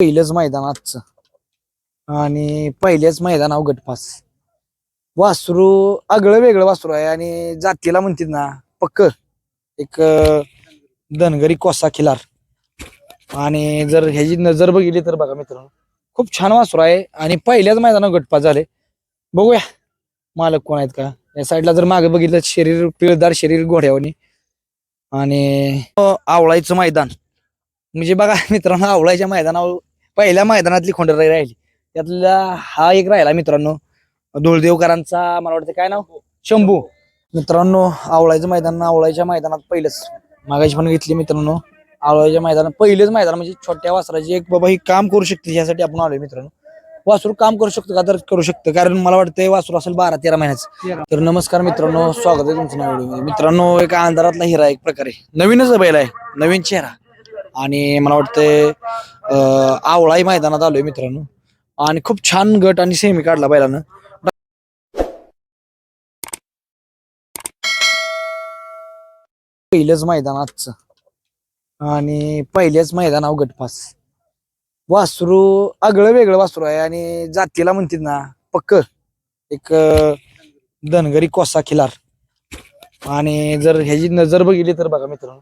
पहिलंच मैदान आजचं. आणि पहिल्याच मैदानाव गटपास वासरू आगळं वेगळं वासरू आहे आणि जातीला म्हणतात ना पक्क. एक धनगरी कोसा खिलार. आणि जर ह्याची नजर बघितली तर बघा मित्रांनो खूप छान वासरू आहे आणि पहिल्याच मैदानावर गटपास झाले बघूया मालक कोण आहेत का? या साईडला जर मागे बघितलं शरीर पिळदार शरीर घोड्यावनी. आणि आवळायचं मैदान. म्हणजे बघा मित्रांनो आवळायच्या मैदानावर पहिल्या मैदानातली खोंडराई राहिली. त्यातला हा एक राहिला मित्रांनो. धुळदेवकरांचा मला वाटतं काय नाव? शंभू. मित्रांनो आवळायचं मैदान आवळायच्या मैदानात पहिलंच. मागाशी पण घेतली मित्रांनो. आवळायच्या मैदानात पहिलेच मैदान म्हणजे छोट्या वासराची एक बाबा ही काम करू शकते यासाठी आपण आलोय मित्रांनो. वासरू काम करू शकतो का? तर करू शकतं. कारण मला वाटतं वासरू असेल बारा तेरा महिन्याचं. तर. नमस्कार मित्रांनो स्वागत आहे तुमचं व्हिडिओमध्ये. मित्रांनो एक अंधारातला हिरा एक प्रकारे. नवीनच बैल आहे. नवीन चेहरा. आणि मला वाटतंय आवळाही मैदानात आलोय मित्रांनो. आणि खूप छान गट आणि सेमी काढला बैलानं. पहिलंच मैदान आजचं. आणि पहिल्याच मैदानावर गटपास वासरू आगळं वेगळं वासरू आहे आणि जातीला म्हणतात ना पक्क. एक धनगरी कोसा खिलार. आणि जर ह्याची नजर बघितली तर बघा मित्रांनो.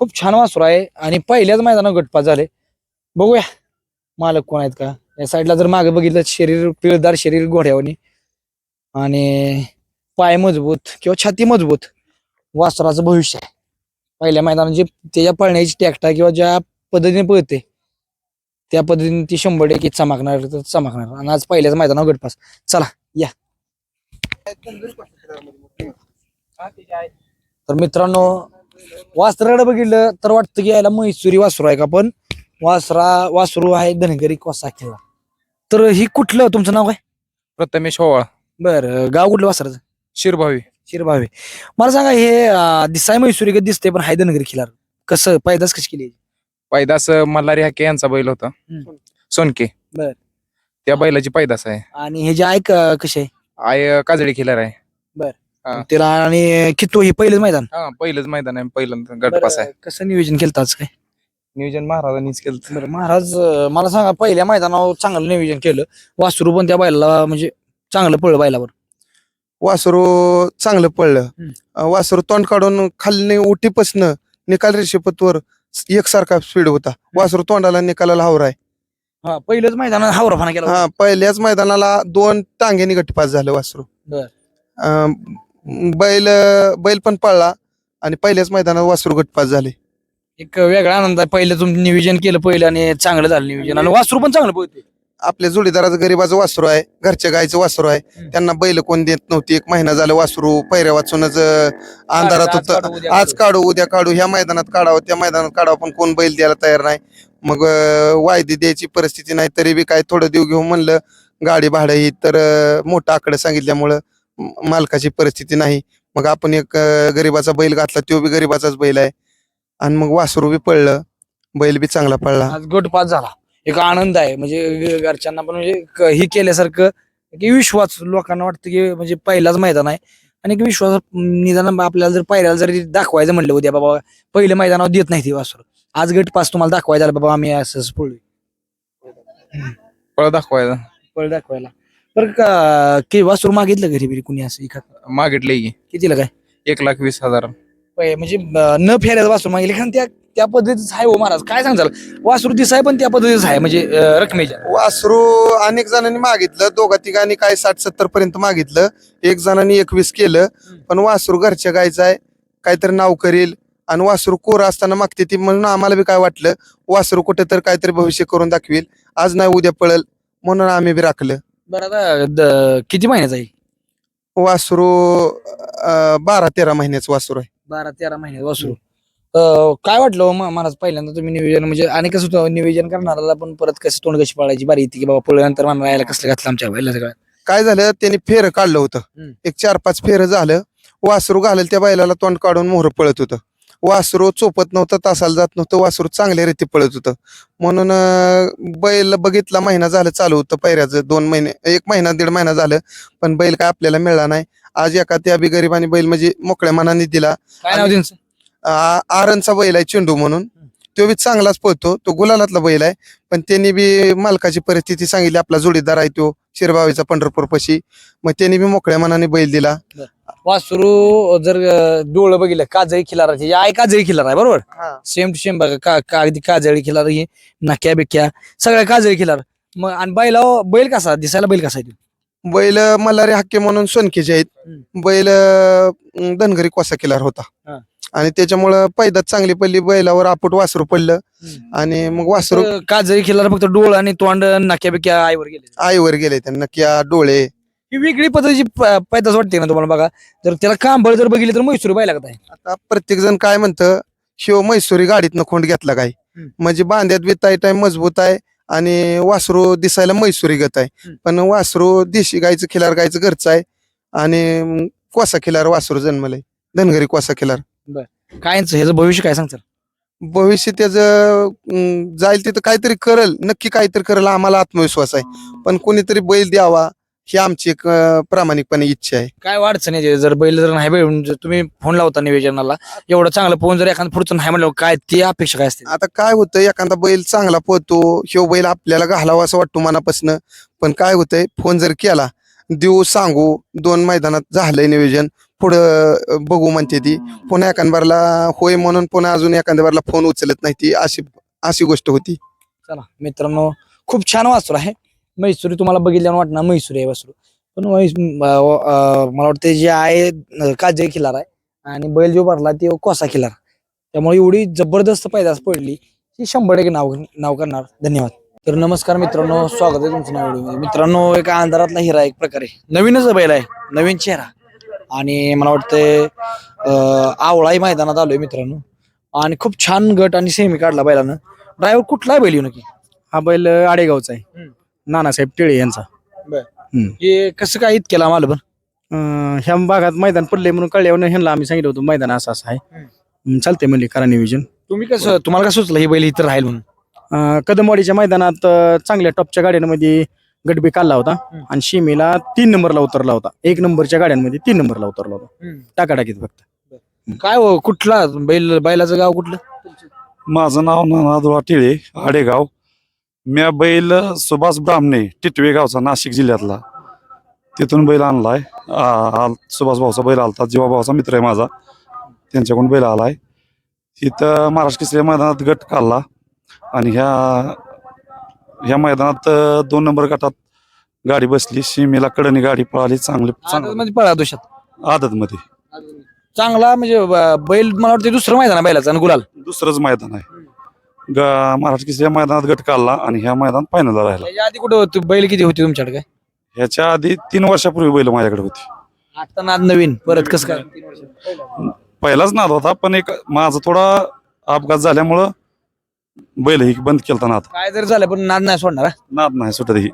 खूप छान वासरू आहे. आणि पहिल्याच मैदानावर गटपास झाले. बघूया मालक कोण आहेत का? या साईडला जर मागे बघितलं शरीर पिळदार शरीर घोड्यावरनी आणि पाय मजबूत किंवा छाती मजबूत वासराचं भविष्य आहे. पहिल्या मैदानात जे त्याच्या पळण्याची टॅक्टा किंवा ज्या पद्धतीने पळते त्या पद्धतीने ती शंभर टक्के चमकणार तर चमकणार. आणि आज पहिल्याच मैदानावर गटपास चला या. तर मित्रांनो वासराकडे बघितलं तर वाटतं की याला म्हैसुरी वासरू आहे का पण? वासरा वासरू आहे धनगरी कोसा किल्ला तर ही कुठलं? तुमचं नाव काय? प्रथमेश होवाळ बर गाव कुठलं वासराचं? शिरभावी. शिरभावे. मला सांगा हे अं, दिसाय म्हैसुरी का दिसते पण हाय धनगरी खिलार? कसं पैदास कशी केली? पैदास मल्हारी हाके यांचा बैल होता. हम्म. सोनके. बर. त्या बैलाची पैदास आहे. आणि हे जे ऐक अं, कसे आहे? आय काजळी खिलार आहे. हा. त्याला आणि कितो हे पहिलेच मैदान. हा पहिलंच मैदान आहे पहिल्यांदा गटपास आहे बरं, कसं नियोजन केलं आज काय? नियोजन महाराजांनीच केलं बरं महाराज अं, मला सांगा पहिल्या मैदानावर चांगलं नियोजन केलं. वासरू पण त्या बैलाला म्हणजे चांगलं पळलं बैलावर. वासरू चांगलं पडलं हम्म. अं, वासरू तोंड काढून खाली उठीपासनं निकाल रेषेपथवर एकसारखा स्पीड होता. वासरू तोंडाला निकालाला हावराय हा पहिलंच मैदान हावराफाना केला हा पहिल्याच मैदानाला दोन टांग्यानी गटपास झालं वासरू. बर. अं, बैल बैल पण पळला आणि पहिल्याच मैदानात वासरू गटपास झाले. एक वेगळा आनंद आहे. पहिलं तुम्ही नियोजन केलं पहिलं आणि चांगलं झालं नियोजन. आणि वासरू पण चांगलं पळते आपल्या जोडीदाराचं गरीबाचं वासरू आहे घरच्या गायचं वासरू आहे. त्यांना बैल कोण देत नव्हती. एक महिना झालं वासरू पैऱ्या वाचूनच अंधारात होतं. आज काढू. उद्या काढू. ह्या मैदानात काढावं त्या मैदानात काढावं पण कोण बैल द्यायला तयार नाही. मग अं, वायदी द्यायची परिस्थिती नाही तरी बी काय थोडं देऊ घेऊ म्हणलं गाडी भाडं ही तर अं, मोठं आकडे सांगितल्यामुळं मालकाची परिस्थिती नाही. मग आपण एक गरीबाचा बैल घातला तो बी गरीबाचाच बैल आहे. आणि मग वासरू बी पडलं बैल बी चांगला पडला आज गट पास झाला. एक आनंद आहे. म्हणजे घरच्यांना पण म्हणजे क- हे केल्यासारखं की विश्वास लोकांना वाटतं की म्हणजे पहिलाच मैदान आहे. आणि एक विश्वास निदान आपल्याला जर पहिल्याला जरी दाखवायचं म्हटलं उद्या बाबा पहिलं मैदानावर देत नाही ती वासरू. आज गट पास तुम्हाला दाखवायचं झालं बाबा आम्ही असं असं पळलोय. पळ दाखवायला. पळ दाखवायला. बरं का की वासरू मागितलं घरी बिरी कुणी असं एखाद? मागितले की. कितीला काय? एक लाख वीस हजार. पै- म्हणजे अं, न फेऱ्याचं वासरू मागितलं. कारण त्या त्या पद्धतीच आहे हो महाराज. काय सांगाल? वासरू दिसाय पण त्या पद्धतीच आहे म्हणजे अं, रकमेच्या. वासरू अनेक जणांनी मागितलं. दोघा तिघांनी काय साठ सत्तर पर्यंत मागितलं. एक जणांनी एकवीस केलं. पण वासरू घरच्या गायचं आहे. काहीतरी नाव करील. आणि वासरू कोर असताना मागते ती. म्हणून आम्हाला बी काय वाटलं? वासरू कुठे तर काहीतरी भविष्य करून दाखवील. आज नाही उद्या पळल. म्हणून आम्ही बी राखलं. बरं आता द- किती महिन्याचा आहे? वासरू अं, बारा तेरा महिन्याचं वासरू आहे. बारा तेरा महिन्यात वासरू. अं, काय वाटलं हो म- महाराज पहिल्यांदा तुम्ही नियोजन म्हणजे आणि कसं होतं नियोजन करणाऱ्याला पण परत कसं तोंड कशी पाळायची बारी येते की बाबा पळल्यानंतर म्हणा यायला कसलं घातलं आमच्या बैला सगळं? काय झालं त्यांनी फेर काढलं होतं. एक चार पाच फेर झालं वासरू घालेल त्या बैलाला तोंड काढून मोहर पळत होतं. वासरू चोपत नव्हतं तासाला जात नव्हतं वासरू चांगल्या रीती पळत होतं. म्हणून बैल बघितला महिना झालं चालू होतं पैऱ्याचं दोन महिने एक महिना दीड महिना झालं पण बैल काय आपल्याला मिळाला नाही. आज एका त्या बी गरिबाने बैल म्हणजे मोकळ्या मनाने दिला. काय नाव त्यांचं आ- आरणचा बैल आहे चेंडू म्हणून. तो बी चांगलाच पळतो. तो गुलालातला बैल आहे. पण त्यांनी बी मालकाची परिस्थिती सांगितली. आपला जोडीदार आहे तो शिरबावीचा पंढरपूर पशी मग त्यांनी बी मोकळ्या मनाने बैल दिला. वासरू जर डोळं बघितलं काजळी खिलाराची आई काजळी खिलार आहे बरोबर? सेम टू सेम बघा का का- अगदी काजळी खिलार ही नाक्या बिक्या सगळ्या काजळी खिलार. मग आणि बैला बैल कसा? दिसायला बैल कसा आहे तो? बैल मल्हारी हक्के म्हणून सोनकीचे आहेत. बैल अं, धनगरी कोसा किल्लार होता. आणि त्याच्यामुळं पैदात चांगली पडली बैलावर आपट वासरू पडलं. आणि मग वासरू तर काजळी खिलार फक्त डोळ आणि तोंड नाक्या बिक्या आईवर गेले. आईवर गेले त्यांना नक्या डोळे. ही वेगळी पद्धतीची प- पैदास वाटते ना तुम्हाला बघा. जर त्याला कांबळ जर बघितलं तर म्हैसूर बाय लागत आहे. आता प्रत्येक जण काय म्हणतं शिव मैसुरी गाडीतनं खोंड घेतला काय? हम्म. म्हणजे बांध्यात बी टाईट आहे मजबूत आहे. आणि वासरू दिसायला मैसुरी गत आहे. पण वासरू देशी गायचं खिलार गायचं घरचं आहे. आणि कोसा खिलार वासरू जन्मलंय. धनगरी कोसा खिलार. काय ह्याचं भविष्य काय सांगतात भविष्य त्याचं अं, जाईल तिथं काहीतरी करल. नक्की काहीतरी करल. आम्हाला आत्मविश्वास आहे. पण कोणीतरी बैल द्यावा. ही आमची एक अं, प्रामाणिकपणे इच्छा आहे. काय अडचण आहे? जर बैल जर नाही मिळून जर तुम्ही फोन लावता निवेदनाला एवढं चांगलं फोन जर एखादं पुढचं नाही म्हणलं काय ती अपेक्षा काय असते? आता काय होतं एखादा बैल चांगला पोहतो ह्यो बैल आपल्याला घालावा असं वाटतो मनापासून. पण काय होतंय फोन जर केला देऊ सांगू दोन मैदानात झालंय नियोजन पुढं अं, बघू म्हणते ती. पुन्हा एखाद्याला होय म्हणून पुन्हा अजून एखाद्याला फोन उचलत नाही ती अशी अशी गोष्ट होती. चला मित्रांनो खूप छान वासरू आहे. म्हैसुरी तुम्हाला बघितल्यानं वाटणार म्हैसुरी आहे वासरू पण मला वाटतं जे आहे अं, काजळी खिलार आहे. आणि बैल जो भरला ते कोसा खिलार त्यामुळे एवढी जबरदस्त पैदास पडली की शंभर टक्के नाव नाव करणार. धन्यवाद. तर नमस्कार मित्रांनो स्वागत आहे तुमचं नाव मित्रांनो एका अंधारातला हिरा एक प्रकारे. नवीनच बैल आहे नवीन चेहरा. आणि मला वाटतंय आवळाही मैदानात आलोय मित्रांनो. आणि खूप छान गट आणि सेमी काढला बैलानं. ड्रायव्हर कुठला आहे बैल येऊ नक्की हा बैल आडेगावचा आहे. नानासाहेब टिळे यांचा. हे कसं काय इतकेला आम्हाला पण? अं, ह्या भागात मैदान पडले म्हणून कळल्यावर ह्यांना आम्ही सांगितलं होतं मैदान असं असं आहे. हम्म, चालतंय म्हणले करा नियोजन. तुम्ही कसं तुम्हाला कसं सुचलं हे बैल इथं राहील म्हणून? अं, कदमवाडीच्या मैदानात अं, चांगल्या टॉपच्या गाड्यांमध्ये गटबी काढला होता हम्म. आणि शिमेला तीन नंबरला उतरला होता. एक नंबरच्या गाड्यांमध्ये तीन नंबरला उतरला होता. टाकाटाकीत फक्त. काय हो कुठला बैल बैलाचं गाव कुठलं? माझं नाव नानादुळा टिळे आडेगाव. म्या बैल सुभाष ब्राह्मणे टिटवे गावचा नाशिक जिल्ह्यातला. तिथून बैल आणलाय. सुभाष भाऊचा बैल आलता. जीवा भाऊचा मित्र आहे माझा. त्यांच्याकडून बैल आलाय. तिथं महाराष्ट्र केसरी मैदानात गट काढला. आणि ह्या ह्या मैदानात दोन नंबर गटात गाडी बसली. सीमेला कडनी गाडी पळाली. चांगली चांगली. मध्ये पळा दोषात. आदत मध्ये चांगला म्हणजे बैल मला वाटतं दुसरं मैदान आहे बैलाचं आणि गुलाल. दुसरंच मैदान आहे. ग- महाराष्ट्र केसरी मैदानात गट काढला आणि ह्या मैदान फायनलला राहिला. त्याच्या आधी कुठं होती? बैल किती होती तुमच्याकडे काय? ह्याच्या आधी तीन वर्षापूर्वी बैल माझ्याकडे होती. आता नाद नवीन. परत कसं काय? पहिलाच नाद होता पण एक माझा थोडा अपघात झाल्यामुळं बैल ही बंद केलता नाद. काय जर झालं पण नाद नाही सोडणार हा? नाद नाही सुटत ही.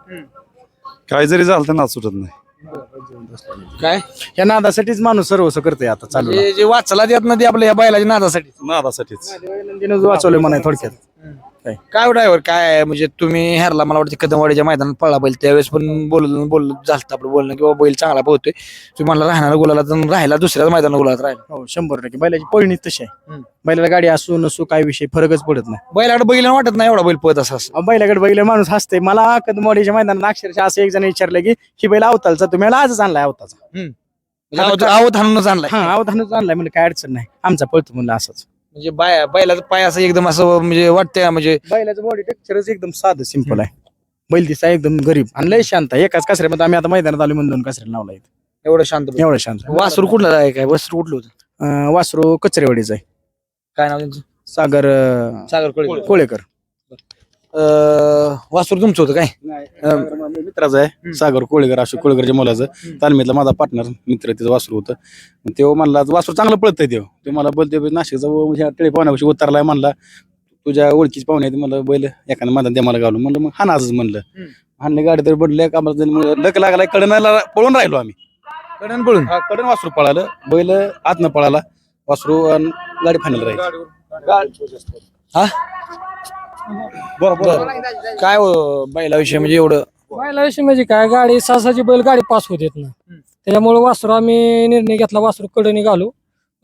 काय जरी झालं तर नाद सुटत नाही. काय? ह्या नादासाठीच माणूस सर्वस्व करतोय आता चालू म्हणजे जे वाचला देत ना ते आपल्या या बैलाच्या नादासाठी नादासाठीच. वाचवलं म्हणाय थोडक्यात. काय ड्रायव्हर काय आहे? म्हणजे तुम्ही हरला मला वाटतं कदमवाडीच्या मैदानात पळला बैल त्यावेळेस पण बोललं बोललं झालं आपलं बोलणं किंवा बैल चांगला पोहतोय तुम्ही मला राहणार गुलाला तर राहिला दुसऱ्याच मैदानात गुलात राहिला हो शंभर टक्के बैलाची पळणी तशी आहे हम्म. बैलाला गाडी असू नसू काय विषय फरकच पडत नाही बैलाकडे बैल वाटत नाही एवढा बैल पळत असं असं. अहो, बैलाकडे बैल माणूस हसते मला कदमवाडीच्या मैदानात अक्षरशः असं एक जण विचारलं की ही बैल अवतालचा तुम्ही मला आजच आणलाय अवताचा आवत आवत हाणूनच आणलाय हा अवधानच आणलाय म्हणजे काय अडचण नाही आमचा पळतो म्हणलं असंच म्हणजे बाय बैलाचा पाय असं एकदम असं म्हणजे वाटतंय म्हणजे बैलाचं बॉडी टेक्चरच एकदम साधं सिंपल आहे. बैल दिसा एकदम गरीब. आणि लय शांत आहे. एकाच कचऱ्यामध्ये आम्ही आता मैदानात आलो म्हणून दोन कचऱ्या लावला इथं. एवढं शांत बैल. एवढं शांत. वासरू कुठलं आहे? काय वासरू कुठलं होतं? अं, वासरू कचरेवाडीचं आहे. काय नाव त्यांचं सागर अं, सागर कोळी कोळेकर. वासरू तुमचं होतं काय? मित्राचं आहे. सागर कोळेकर अशोक कोळेकरच्या मुलाचं. तालमीतला माझा पार्टनर मित्र तिचं वासरू होतं. तेव्हा म्हणला वासरू चांगलं पळतंय तेव्हा ते मला बोलते नाशिकचा टिळे पाहुण्यापाशी उतरलाय म्हणला. तुझ्या ओळखीची पाहुणे म्हणलं बैल एखादं माझा द्या मला घालून म्हणलं मग हा नाच म्हणलं. हाणले गाडी तर बदलल्या का लक लागलाय कडनाला पळून राहिलो आम्ही. कडन पळून? कडन वासरू पळालं. बैल आतनं पळाला. वासरू आणि गाडी फायनल राहील. हा? बरोबर काय हो बैलाविषयी म्हणजे एवढं? बैलाविषयी म्हणजे काय गाडी सासाची बैल गाडी पास होत येत ना त्याच्यामुळे वासरू आम्ही निर्णय घेतला वासरू कडे घालू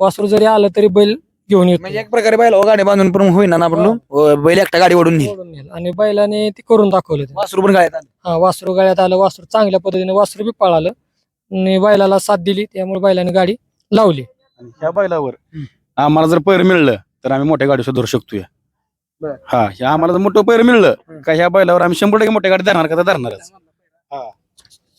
वासरू जरी आलं तरी बैल घेऊन येतो. म्हणजे एक प्रकारे बैल गाडी बांधून पण होईना ना आपण अ, बैल एकटा गाडी ओढून नेईल. ओढून नेलं. आणि बैलाने ते करून दाखवलं ते. वासरू पण गाड्यात आलं. हा वासरू गाड्यात आलं वासरू चांगल्या पद्धतीने वासरू बी पळालं. आणि बैलाला साथ दिली त्यामुळे बैलाने गाडी लावली. आणि ह्या बैलावर हम्म. आम्हाला जर पैर मिळलं तर आम्ही मोठ्या गाडी सुद्धा धरू शकतो या बर. हा ह्या आम्हाला जर मोठं पैर मिळलं. का ह्या बैलावर आम्ही शंभर टक्के मोठ्या गाडी धरणार का तर धरणारच.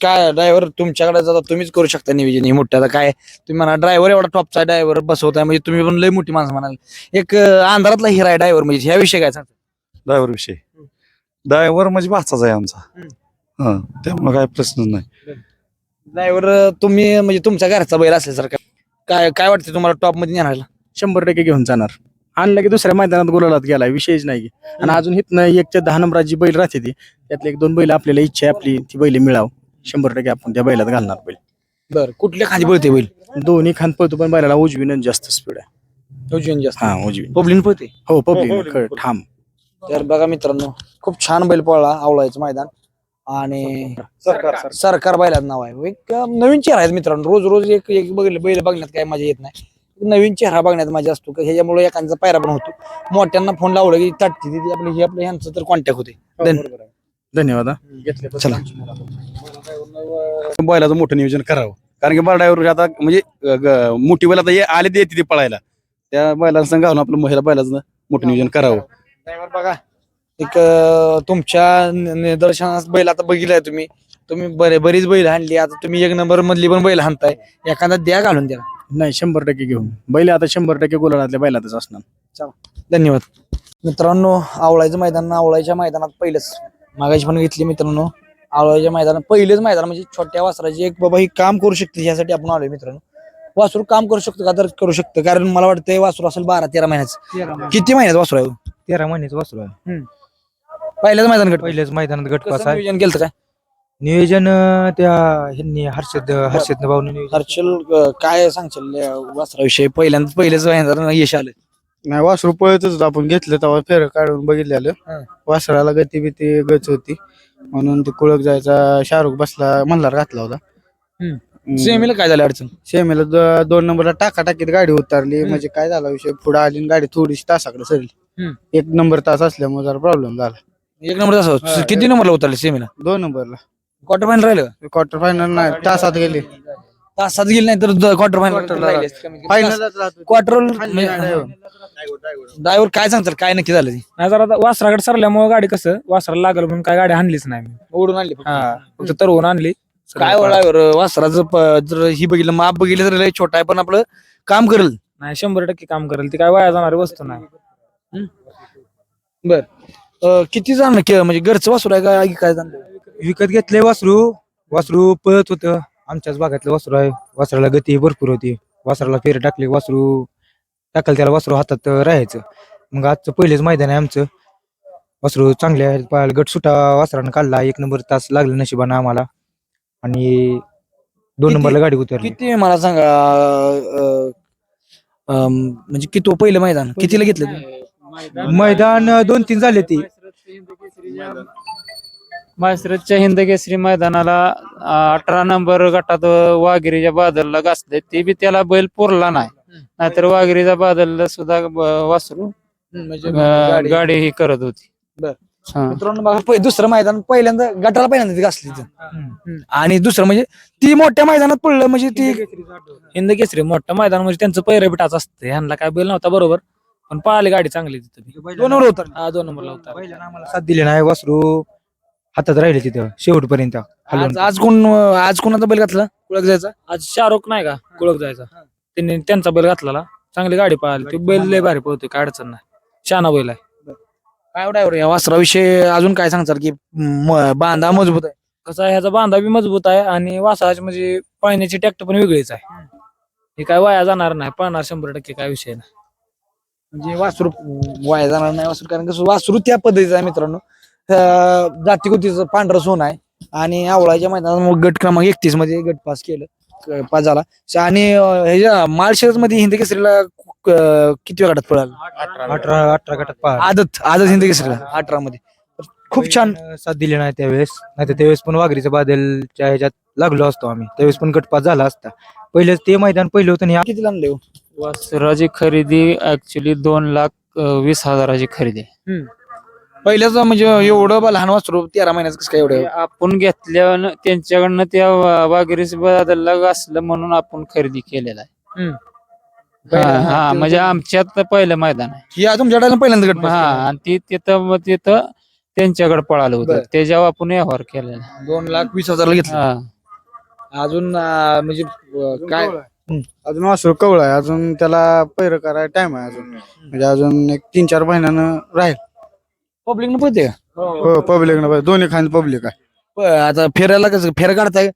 काय ड्रायव्हर तुमच्याकडे आता तुम्हीच करू शकता नियोजन हे मोठं आता काय तुम्ही म्हणा ड्रायव्हर एवढा टॉपचा ड्रायव्हर बसवताय म्हणजे तुम्ही पण लय मोठी माणसं म्हणाल. एक अ, अंधारातला हिरा आहे ड्रायव्हर म्हणजे ह्या विषय काय सांगता? ड्रायव्हर विषय? ड्रायव्हर म्हणजे भाचाच आहे आमचा. हा त्यामुळे काय प्रश्न नाही. ड्रायव्हर तुम्ही म्हणजे तुमच्या घरचा बैल असल्यासारखा काय काय वाटतं तुम्हाला टॉपमध्ये नेणायला शंभर टक्के घेऊन जाणार. आणलं की दुसऱ्या मैदानात गोलालात गेला विषयच नाही. आणि अजून इथनं एकच्या दहा नंबराची बैल राहते ती त्यातले एक दोन बैल आपल्याला इच्छा आहे आपली ती बैल मिळाव. शंभर टक्के आपण त्या बैलात घालणार बैल. बरं कुठल्या खाली पळते बैल? दोन्ही खान पळतो पण बैलाला उजवीनं जास्त स्पीड आहे. उजवीन जास्त. हा उजवी पब्लिन पळते? हो पब्लिक ठाम. तर बघा मित्रांनो खूप छान बैल पळला आवळायचं मैदान. आणि सरकार बैलाचं नाव आहे. एक नवीन चेहरा आहे मित्रांनो. रोज रोज एक एक बैल बैल बघण्यात काय मजा येत नाही. एक नवीन चेहरा बघण्यात मजा असतो का ह्याच्यामुळे एखाद्याचा पायरा पण होतो. मोठ्यांना फोन लावला की ताटते ती आपली हे आपलं ह्यांचं तर कॉन्टॅक्ट होते. धन्यवाद धन्यवाद हा. चला. बैलाचं मोठं नियोजन करावं. कारण की बैल ड्रायव्हर आता म्हणजे अ, ग- मोठी बैल आता ये आले ते येते ते पळायला. त्या बैलांना संग घालून आपलं महिला बैलाचं मोठं नियोजन करावं. ड्रायव्हर बघा. एक अं, तुमच्या नि- निदर्शनास बैल आता बघितलाय तुम्ही. तुम्ही बरे बरीच बैल हाणली आता तुम्ही एक नंबर मधली पण बैल हाणताय एखादा द्या घालून द्या नाही शंभर टक्के घेऊन. बैल आता शंभर टक्के गोलालातल्या बैलातच असणार. धन्यवाद. मित्रांनो आवळायचं मैदान आवळायच्या मैदानात पहिलंच. मागाशी पण घेतली मित्रांनो. आवळायच्या मैदानात पहिलेच मैदान म्हणजे छोट्या वासराची एक बाबा ही काम करू शकते यासाठी आपण आलोय मित्रांनो. वासरू काम करू शकतो का? तर करू शकतं. कारण मला वाटतं वासरू असेल बारा तेरा महिन्याचं. किती महिन्यात वासरू आहे हो? तेरा महिन्याचं वासरू आहे. पहिल्याच मैदान गट. पहिल्याच मैदानात गटपास कसं आहे. नियोजन केलं काय? नियोजन अं, त्या ह्यांनी हर्षद हर्षद भाऊनी नियोजन हर्षल अं, काय सांगशील या वासराविषयी? पहिल्यांदा पहिलेच मैदान यश आलं. नाही वासरू पळतच होतं. आपण घेतलं तेव्हा फेर काढून बघितलेलं. वासराला गती बिती गच होती. म्हणून ते कुळक जायचा शाहरुख बसला मल्हार घातला होता. हम्म. सेमीला काय झालं अडचण? सेमीला द- दोन नंबरला टाका टाकीत गाडी उतरली. म्हणजे काय झाला विषय? पुढे आली आणि गाडी थोडीशी तासाकडे सरली. हम्म. एक नंबर तास असल्यामुळे जरा प्रॉब्लेम झाला. एक नंबर असं किती नंबरला उतरले सेमीला? दोन नंबरला. क्वार्टर फायनल राहिलं? का? क्वार्टर फायनल नाही तासात गेले. तासात गेले नाही तर quarter final final quarter driver काय सांगतात काय नक्की झालं ते? नाही जरा आता वासराकडे सरल्यामुळे गाडी कसं वासराला लागलं म्हणून काय गाडी आणलीच नाही मी. ओढून आणली फक्त. हा फक्त तरवून आणली. काय ड्रायव्हर वासराचं प- जर ही बघितलं माप बघितलं तर लय छोटा आहे पण आपलं काम करेल. नाही शंभर टक्के काम करेल. ती काय वाया जाणारी वस्तू नाही. बर. किती जण म्हणजे घरचं वासरू आहे का काय जाणलं विकत घेतले वासरू. वासरू पळत होतं. आमच्याच भागातलं वासरू आहे. वासराला गती भरपूर होती. वासराला फेर टाकले वासरू. टाकल त्याला वासरू हातात राहायचं. मग आजचं पहिलेच मैदान आहे आमचं. वासरू चांगले आहे पाहायला गट सुटा. वासरानं काढला. एक नंबर तास लागला नशिबानं आम्हाला. आणि दोन किती- नंबरला गाडी उतरली. किती मला सांगा अं, अं, म्हणजे किती पहिलं मैदान? कितीला घेतलं? मैदान दोन तीन झाले ती. मास्टरच्या हिंद केसरी मैदानाला अठरा नंबर गटात वाघिरीच्या बादलला घासले. ते बी त्याला बैल पुरला नाही. नाहीतर वाघिरीच्या बादलला सुद्धा ब- वासरू म्हणजे अं, गाडी- गाडी ही करत होती. बर. हा. मित्रांनो बघा पहि- दुसरं मैदान पहिल्यांदा गटाला पहिल्यांदा ती. घासली. हम्म. आणि दुसरं म्हणजे ती मोठ्या मैदानात पडलं म्हणजे ती हिंद केसरी मोठं मैदान म्हणजे त्यांचं पैर बिटाच असतं. ह्यांना काय बैल नव्हता बरोबर. पण पळाली गाडी चांगली तिथं बी. दोन वर होतं. हा दोन नंबरला होता. बैलानं आम्हाला साथ दिली नाही वासरू. हातात राहिले तिथं शेवटपर्यंत. आज आज कोण आज कोणाचा बैल घातला? ओळख जायचा? आज शाहरुख नाही का? कुळक जायचा. त्यांनी त्यांचा बैल घातलेला. चांगली गाडी पळाली. ती बैल लय भारी पळतोय काय अडचण नाही. शाना बैल आहे. काय ड्रायव्हर या वासराविषयी अजून काय सांगतात की म- बांधा मजबूत आहे? कसं आहे ह्याचा बांधा बी मजबूत आहे आणि वासराची म्हणजे पळण्याची टॅक्ट पण वेगळीच आहे. हे काय वाया जाणार नाही. पळणार शंभर टक्के काय विषय नाही. म्हणजे वासरू वाया जाणार नाही वासरू. कारण कसं वासरू त्या पद्धतीचं आहे मित्रांनो. अं, जातीकुतीचं पांढरं सोन आहे. आणि आवळाच्या मैदानात मग गट क्रमांक एकतीसमध्ये गट पास केलं पास झाला. आणि ह्याच्या माळशेजमध्ये हिंद केसरीला किती गटात पळाला? अठरा अठरा गटात आदत आदत हिंद केसरीला अठरा मध्ये खूप छान. साथ दिली नाही त्यावेळेस. नाही तर त्यावेळेस पण वाघरीच्या बादलच्या ह्याच्यात लागलो असतो आम्ही. त्यावेळेस पण गटपास झाला असता. पहिलेच ते मैदान पहिलं होतं आणि हे किती आणले वासराची खरेदी ऍक्च्युली दोन लाख वीस हजाराची खरेदी. आहे. पहिल्याच म्हणजे एवढं बा- लहान वासरू तेरा महिन्याचं कसं काय एवढं? आपण घेतल्यानं त्यांच्याकडनं त्या वा- वाघिरीस बदलला असलं म्हणून आपण खरेदी केलेला आहे. हा हा म्हणजे आमच्यात पहिलं मैदान आहे. ही तुमच्याकडे पहिल्यांदा गट हा आणि ती तिथं मग तिथं त्यांच्याकडे पळालं होतं. बरं. त्याच्यावर आपण व्यवहार केलेला दोन लाख वीस हजारला घेतलं. हा. अजून अं, म्हणजे अं, काय? अजून वासरू कवळ आहे. अजून त्याला पैर करायला टाइम आहे अजून. म्हणजे अजून एक तीन चार महिन्यानं राहील. पब्लिक न पळते का? हो पब्लिक दोन्ही खांद पब्लिक आहे. प- आता फेरायला कसं फेर काढताय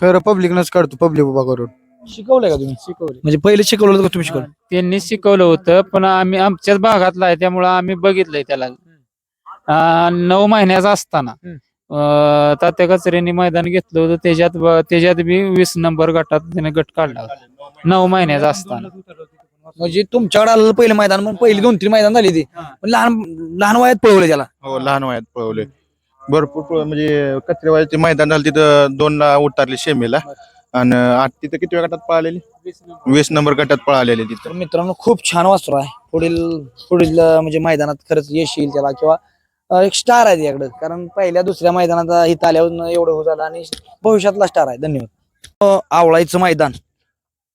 फेर पब्लिकनच काढतो पब्लिक उभा करून. शिकवलंय का तुम्ही? शिकवलं म्हणजे पहिले शिकवलं होतं का तुम्ही शिकवलं? त्यांनी शिकवलं होतं पण आम्ही आमच्याच भागातला आहे त्यामुळं आम्ही बघितलंय त्याला. अं, नऊ महिन्याचा असताना अं, तात्या कचऱ्यांनी मैदान घेतलं होतं त्याच्यात ब- त्याच्यात बी वीस नंबर गटात त्याने गट काढला होता. नऊ महिन्याचा असताना. म्हणजे तुमच्याकडे आलेलं पहिलं मैदान मग पहिली दोन तीन मैदान झाली ती. पण लहान लहान वयात पळवलं त्याला. हो लहान वयात पळवले. भरपूर पळ- म्हणजे कचरे वयाचे मैदान झालं तिथं दोन ला उतरले शेमीला. आणि आठ तिथं किती गटात पळालेली? वीस नंबर. गटात पळालेली तर तिथं मित्रांनो खूप छान वासरू आहे. पुढील पुढील अं, म्हणजे मैदानात खरंच यश येईल त्याला किंवा अं, एक स्टार आहे त्याकडे. कारण पहिल्या दुसऱ्या मैदानात इथं आल्यावर एवढं हो झालं आणि भविष्यातला स्टार आहे. धन्यवाद. अं, आवळाईचं मैदान.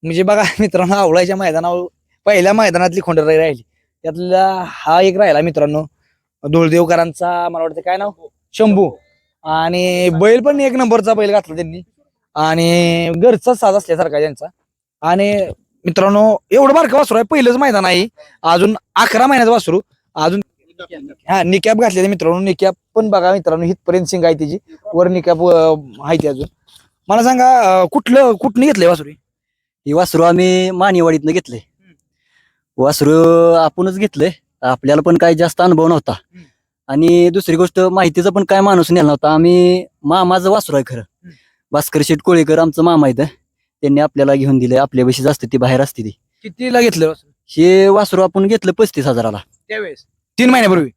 म्हणजे बघा मित्रांनो आवळाईच्या मैदानावर पहिल्या मैदानातली खोंडराई राहिली. त्यातला हा एक राहिला मित्रांनो धुळदेवकरांचा मला वाटतं काय नाव? शंभू. आणि बैल पण एक नंबरचा बैल घातला त्यांनी. आणि घरचा साज असल्यासारखा त्यांचा. आणि मित्रांनो एवढं बारकं वासरू आहे पहिलंच मैदान आहे. अजून अकरा महिन्याचं वासरू. अजून हा निकॅप घातलेले मित्रांनो. निकॅप पण बघा मित्रांनो हितपर्यंत सिंग आहे त्याची वर निकॅप आहे ती अजून. मला सांगा कुठलं कुठनं घेतलंय वासरू? हे? ही वासरू आम्ही मानेवाडीतनं घेतलंय. वासरू आपणच घेतलंय. आपल्याला पण काही जास्त अनुभव नव्हता. आणि दुसरी गोष्ट माहितीचा पण काय माणूस नेला नव्हता. आम्ही मामाचं वासरू आहे खरं. भास्कर शेठ कोळीकर आमचं मामा आहे त्यांनी आपल्याला घेऊन दिले आपल्या बशीच असते ती बाहेर असते ती. कितीला घेतलं वासरू? हे वासरू आपण घेतलं पस्तीस हजाराला. त्यावेळेस? तीन महिन्यापूर्वी?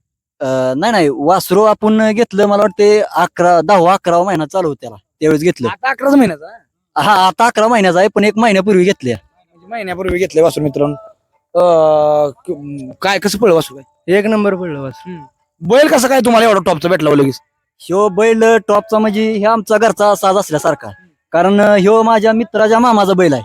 नाही नाही. वासरू आपण घेतलं मला वाटते अकरा दहावा अकरावा महिना चालू होता त्याला. त्यावेळेस घेतलं. आता अकराच महिन्याचा? हा आता अकरा महिन्याचा आहे पण एक महिन्यापूर्वी घेतल्या. म्हणजे महिन्यापूर्वी घेतलंय वासरू मित्रांनो. काय कसं पळलं वासरू काय? एक नंबर पडलं वासरू बैल कसं काय तुम्हाला एवढा टॉपचा भेटला हो लगेच? ह्यो बैल टॉपचा म्हणजे हे आमचा घरचा साज असल्यासारखा. कारण ह्यो माझ्या मित्राच्या मामाचा बैल आहे.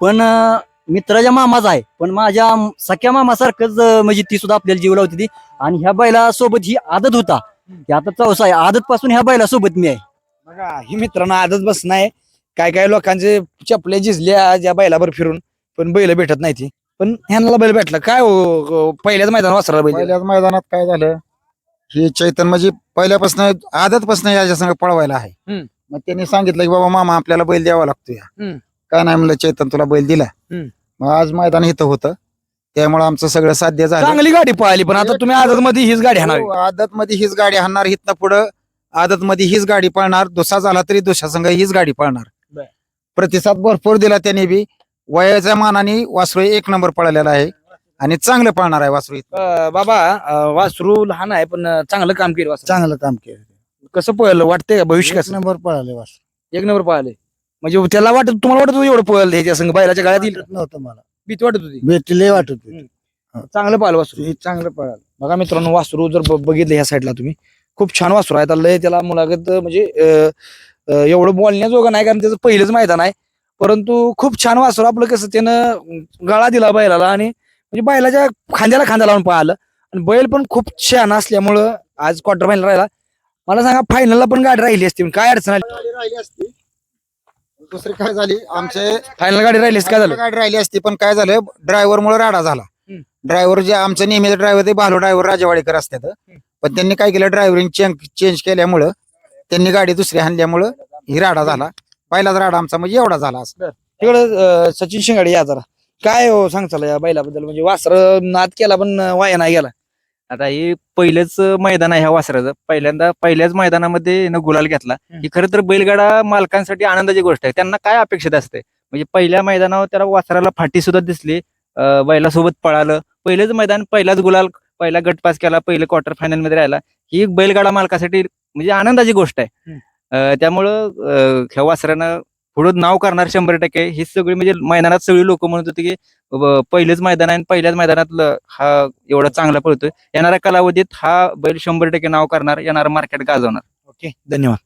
पण अं, मित्राच्या मामाचा आहे. पण माझ्या सख्या मामासारखंच अं, म्हणजे ती सुद्धा आपल्याला जीव लावती ती. आणि ह्या बैला सोबत ही आदत होता. ही आता चौसा आहे. आदत पासून ह्या बैला सोबत मी आहे. बघा ही मित्रांनो आदत बस नाही काय काय लोकांचे चपले झिजल्या ज्या बैलावर फिरून पण बैल भेटत नाही ती. पण ह्यांना बैल भेटला. काय हो, हो, पहिल्याच मैदान वासरा बैल पहिल्याच मैदानात काय झालं? हे चैतन म्हणजे पहिल्यापासून आदतपासून याच्या संग पळवायला आहे. हम्म. मग त्यांनी सांगितलं की बाबा मामा आपल्याला बैल द्यावा लागतो या. काय नाही म्हणलं चैतन तुला बैल दिला. हम्म. मग आज मैदान इथं होतं. त्यामुळे आमचं सगळं साध्य झालं. चांगली गाडी पळाली पण आता तुम्ही आदत मध्ये हीच गाडी हाणार आदत मध्ये हीच गाडी हाणणार हिथनं पुढं आदत मध्ये हीच गाडी पळणार. दुसरा झाला तरी दुसऱ्या संघ हीच गाडी पळणार. बर. प्रतिसाद भरपूर दिला त्याने बी. वयाच्या मानाने वासरू एक नंबर पळालेला आहे आणि चांगलं पळणार आहे वासरू इथं. अं, बाबा अं, वासरू लहान आहे पण अं, चांगलं काम केलं वासरू. चांगलं काम केलं. कसं पळलं वाटतंय का भविष्य एक कसं? नंबर पळाले वासरू. एक नंबर पळाले. म्हणजे त्याला वाटत तुम्हाला वाटत होतं एवढं पळलं ह्याच्या संघ बैलाच्या गाड्यात येईल? नव्हतं मला. भीती वाटत होती? भेटले वाटत होती. चांगलं पाहिलं वासरू. हे चांगलं पळालं. बघा मित्रांनो वासरू जर ब- बघितलं ह्या साईडला तुम्ही खूप छान वासरू आहे. त्याला लय त्याला मुलाखत म्हणजे अं, अं, एवढं बोलण्याजोगं नाही कारण त्याचं पहिलंच मैदान आहे. परंतु खूप छान वासरू आपलं कसं त्यानं गळा दिला बैलाला आणि म्हणजे बैलाच्या खांद्याला खांदा लावून पाहिलं. आणि बैल पण खूप छान असल्यामुळं आज क्वार्टर फायनल राहिला. मला सांगा फायनलला पण गाडी राहिली असती पण काय अडचण आली? राहिली असती. दुसरी काय झाली? आमचे फायनल गाडी राहिली असती काय झालं? गाडी राहिली असती पण काय झालं? ड्रायव्हर मुळे राडा झाला. ड्रायव्हर जे आमचे नेहमीचे ड्रायव्हर ते भालो ड्रायव्हर राजवाडेकर असतात. पण त्यांनी काय केलं? ड्रायव्हरिंग चेंज चेंज केल्यामुळं त्यांनी गाडी दुसरी आणल्यामुळं ही राडा झाला. पहिलाच राडा आमचा म्हणजे एवढा झाला असं. तिकडं सचिन शिंगाडे या जरा. काय हो सांग चला या बैलाबद्दल म्हणजे वासर नाद केला पण वाया नाही गेला. आता हे पहिलंच मैदान आहे ह्या वासराचं. पहिल्यांदा पहिल्याच मैदानामध्ये न गुलाल घेतला. ही खरं तर बैलगाडा मालकांसाठी आनंदाची गोष्ट आहे. त्यांना काय अपेक्षित असते? म्हणजे पहिल्या मैदानावर त्याला वासराला फाटी सुद्धा दिसली बैलासोबत पळालं. पहिलेच मैदान पहिलाच गुलाल पहिला गट पास केला पहिलं क्वार्टर फायनलमध्ये राहिला. ही बैलगाडा मालकासाठी म्हणजे आनंदाची गोष्ट आहे. त्यामुळं ह्या वासरानं पुढं नाव करणार शंभर टक्के. ही सगळी म्हणजे मैदानात सगळी लोक म्हणत होती की पहिलेच मैदान आहे आणि पहिल्याच मैदानात हा एवढा चांगला पळतोय. येणाऱ्या कालावधीत हा बैल शंभर टक्के नाव करणार येणार मार्केट गाजवणार. ओके धन्यवाद.